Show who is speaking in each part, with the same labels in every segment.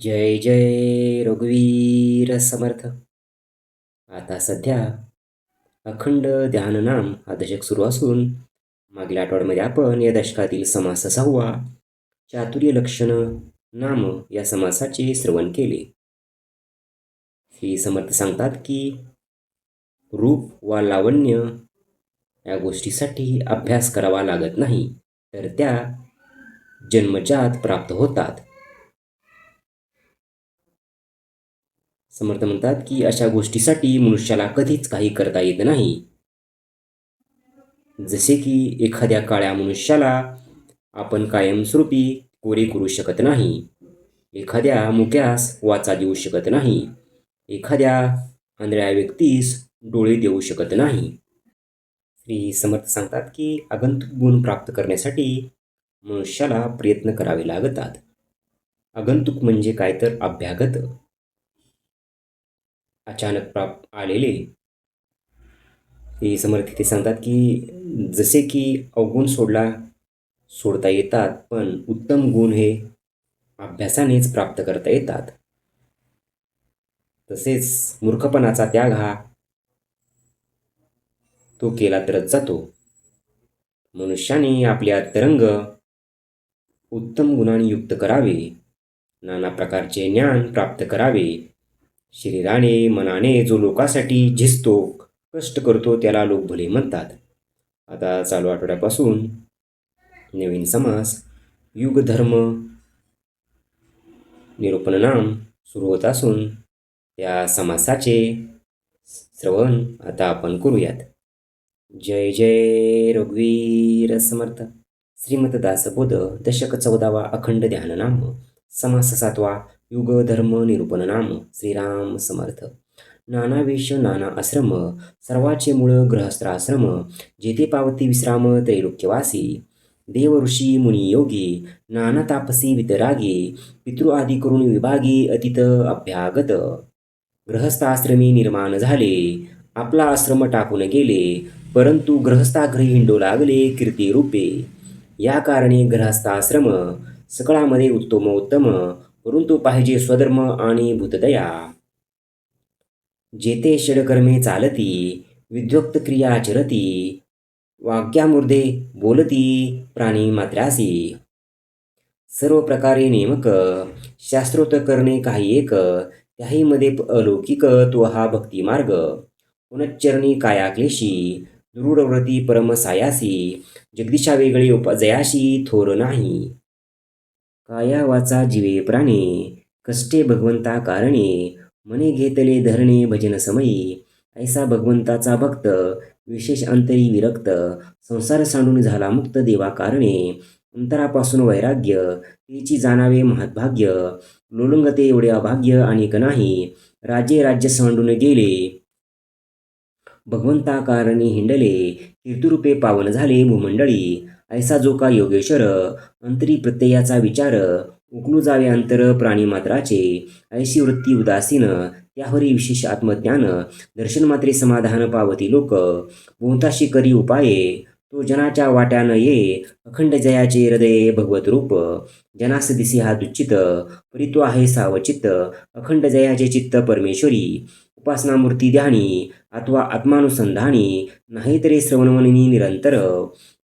Speaker 1: जय जय रघुवीर समर्थ. आता सध्या अखंड ध्याननाम हा दशक सुरू असून मागील आठवड्यामध्ये आपण या दशकातील समास सहावा चातुर्य लक्षण नाम या समासाचे श्रवण केले. श्री समर्थ सांगतात की रूप वा लावण्य या गोष्टीसाठी अभ्यास करावा लागत नाही तर त्या जन्मजात प्राप्त होतात. समर्थ म्हणतात की अशा गोष्टीसाठी मनुष्याला कधीच काही करता येत नाही. जसे की एखाद्या काळ्या मनुष्याला आपण कायमस्वरूपी कोरे करू शकत नाही. एखाद्या मुक्यास वाचा देऊ शकत नाही. एखाद्या आंधळ्या व्यक्तीस डोळे देऊ शकत नाही. श्री समर्थ सांगतात की आगंतुक गुण प्राप्त करण्यासाठी मनुष्याला प्रयत्न करावे लागतात. आगंतुक म्हणजे काय तर अभ्यागत. अचानक प्राप्त आलेले हे समर्थ ते सांगतात की जसे की अवगुण सोडला सोडता येतात पण उत्तम गुण हे अभ्यासानेच प्राप्त करता येतात. तसेच मूर्खपणाचा त्याग हा तो केला तरच जातो. मनुष्याने आपले तरंग उत्तम गुणांनी युक्त करावे. नाना प्रकारचे ज्ञान प्राप्त करावे. शरीराने मनाने जो लोकासाठी झिजतो कष्ट करतो त्याला लोक भले म्हणतात. आता चालू आठवड्यापासून नवीन समास युगधर्म निरूपणनाम निरूपण नाम सुरू होत असून त्या समासाचे श्रवण आता आपण करूयात. जय जय रघुवीर समर्थ. श्रीमत दासबोध दशक चौदावा अखंड ध्यान नाम समास सातवा युग धर्म निरूपण नाम श्रीराम समर्थ. नाना वेश नाना आश्रम सर्वाचे मूळ गृहस्थाश्रम जेथे पावती विश्राम त्रैलोक्यवासी. देव ऋषी मुनी योगी नाना तापसी वितरागी पितृ आदी करून विभागी अतित अभ्यागत. गृहस्थाश्रमी निर्माण झाले आपला आश्रम टाकून गेले परंतु गृहस्थाघरी हिंडू लागले कीर्ती रूपे या कारणे ग्रहस्थाश्रम सकळामध्ये उत्तमोत्तम परंतु पाहिजे स्वधर्म आणि भूतदया. जेथे षडकर्मे चालती विद्योक्त क्रिया चरती वाक्यामुर्दे बोलती प्राणी मात्रासी. सर्व प्रकारे नेमक शास्त्रोत करणे काही एक त्याही मध्ये अलौकिक तो हा भक्तिमार्ग पुनच्चरणी काया क्लेशी दृढव्रती परमसायासी जगदीशा वेगळे उपजयाशी थोर नाही. काया वाचा जीवे प्राणे कष्टे भगवंता कारणे मने घेतले धरणे भजन समयी. ऐसा भगवंताचा भक्त विशेष अंतरी विरक्त संसार सांडून झाला मुक्त देवा कारणे. अंतरापासून वैराग्य तिची जाणावे महद्भाग्य लोलंगते एवढे अभाग्य अनेक नाही राजे राज्य सांडून गेले. भगवंता कारणी हिंडले कीर्तिरूपे पावन झाले भूमंडळी. ऐसा जो का योगेश्वर अंतरी प्रत्ययाचा विचार उकलू जावे अंतर प्राणीमात्राचे ऐशी वृत्ती उदासीन त्यावरी विशेष आत्मज्ञान दर्शन मात्रे समाधान पावती लोक बोंताशी करी उपाये. तो जनाच्या वाट्यान ये अखंड जयाचे हृदय भगवत रूप. जनास दिसी हा दुच्चित परी तो आहे सावचित्त अखंड जयाचे चित्त परमेश्वरी. उपासना मूर्ती ध्यानी अथवा आत्मानुसंधानी नाहीतरी श्रवणमनिनी निरंतर.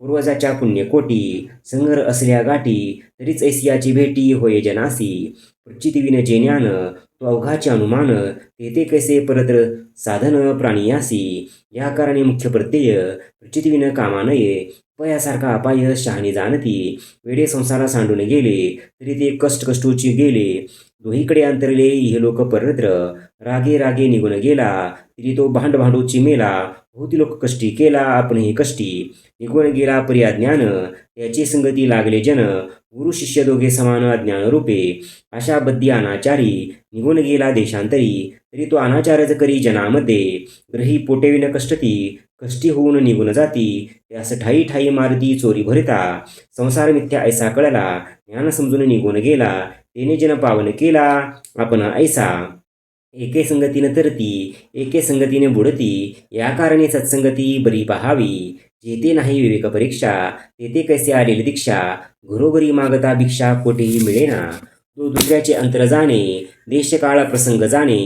Speaker 1: पूर्वजाच्या पुण्यकोटी संगर असल्या गाठी तरीच ऐसियाची भेटी होय जनासी. प्रचितविन जे ज्ञान तो अवघाचे अनुमान तेथे कैसे परत्र साधन प्राणियासी या कारणे मुख्य प्रत्यय प्रचितीविन कामा नये पयासारखा अपाय शहाणी जाणती. वेडे संसारा सांडून गेले तरी ते कष्ट कष्टोची गेले. दोहीकडे अंतरले हे लोक परत्र. रागे रागे निघून गेला तरी तो भांड भांडोची मेला बहुती लोक कष्टी केला आपणही कष्टी. निघून गेला पर्या ज्ञान त्याची संगती लागले जन. गुरु शिष्य दोघे समान अज्ञान रूपे अशा बद्धी अनाचारी निघून गेला देशांतरी. तरी तो अनाचारच करी जनामध्ये. ग्रही पोटेविन कष्टती कष्टी होऊन निघून जाती. त्यास ठाई ठाई मारती चोरी भरिता. संसार मिथ्या ऐसा कळला ज्ञान समजून निघून गेला. तेने जन पावन केला आपण ऐसा. एके संगतीनं तरती एके संगतीने बुडती या कारणे सत्संगती बरी पहावी. जेथे नाही विवेक परीक्षा तेथे कैसे आलेली दीक्षा घरोघरी मागता भिक्षा कोठेही मिळेना. तो दुसऱ्याचे अंतर जाणे देशकाळ प्रसंग जाणे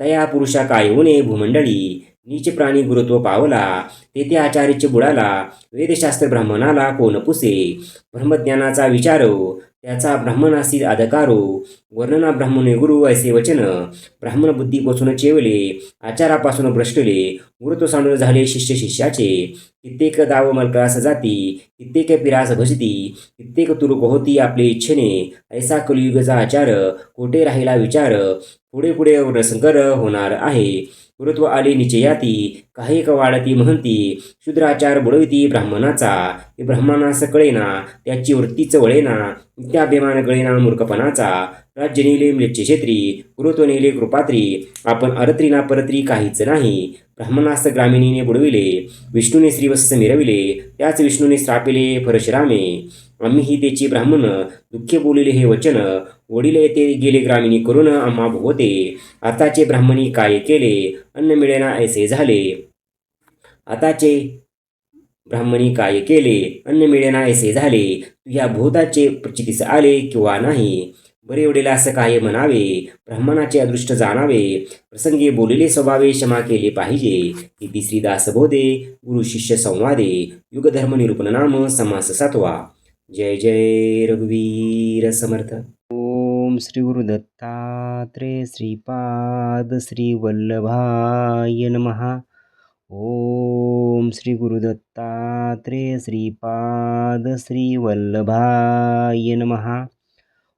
Speaker 1: तया पुरुषा काय होणे भूमंडळी नीच प्राणी गुरुत्व पावला तेथे आचार्याचे बुडाला वेदशास्त्र ब्राह्मणाला कोण पुसे? ब्रह्मज्ञानाचा विचारो त्याचा ब्राह्मणासी आदकारो वर्णना ब्राह्मणे गुरु ऐसे वचन ब्राह्मण बुद्धीपासून चेवले आचारापासून भ्रष्टले गुरुत्व सांडून झाले शिष्य शिष्याचे. कित्येक दाव मलकास जाती कित्येक पिरास भजती कित्येक तुरुक होती आपले इच्छेने. ऐसा कलियुगचा आचार कोठे राहिला विचार पुढे पुढे रसंकर होणार आहे. ऋत्व आले निचयाती काही वाढती म्हणती शूद्राचार बुडविती ब्राह्मणाचा. ब्राह्मणास कळेना त्याची वृत्तीच वळेना नित्याभिमान गळेना मूर्खपणाचा. राज्य नेले म्लेच्छ गुरुत्व नेले कृपात्री आपण अरत्री ना परत्री काहीच नाही. ब्राह्मणास्त ग्रामिणीने बुडविले विष्णूने श्रीवत्स मिरविले त्याच विष्णूने श्रापिले परशुरामे. आम्हीही त्याची ब्राह्मण दुःखे बोलिले हे वचन वडील येथे गेले ग्रामिणी करून आम्हा भोवते. आताचे ब्राह्मणी काय केले? अन्न मिळेना ऐसे झाले. आताचे ब्राह्मणी काय केले? अन्न मिळेना ऐसे झाले. तुझ्या भूताचे प्रचितीस आले किंवा नाही? बरे वडील असं काय म्हणावे? ब्राह्मणाचे अदृष्ट जाणावे. प्रसंगी बोलिले स्वभावे क्षमा केले पाहिजे. ही तिसरी दासबोधे गुरु शिष्य संवादे युगधर्म निरूपण नाम समास सातवा. जय जय रघुवीर समर्थ. ओम श्री गुरुदत्तात्रे श्रीपाद श्री वल्लभाय नमहा ओम श्री गुरुदत्तात्रे श्रीपाद श्री वल्लभाय नमहा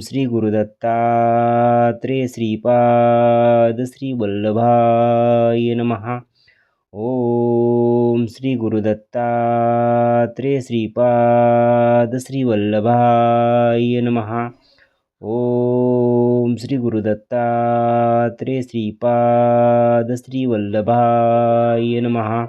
Speaker 1: श्री गुरुदत्तात्रे श्रीपाद श्री वल्लभाय नमः। ओम श्री गुरुदत्तात्रे श्रीपाद श्री वल्लभाय नमः। ओम श्री गुरुदत्तात्रे श्रीपाद श्री वल्लभाय नमः।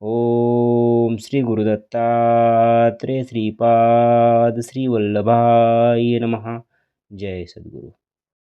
Speaker 1: ओम श्री गुरुदत्तात्रे श्रीपाद श्री वल्लभाय नमः। जय सद्गुरु।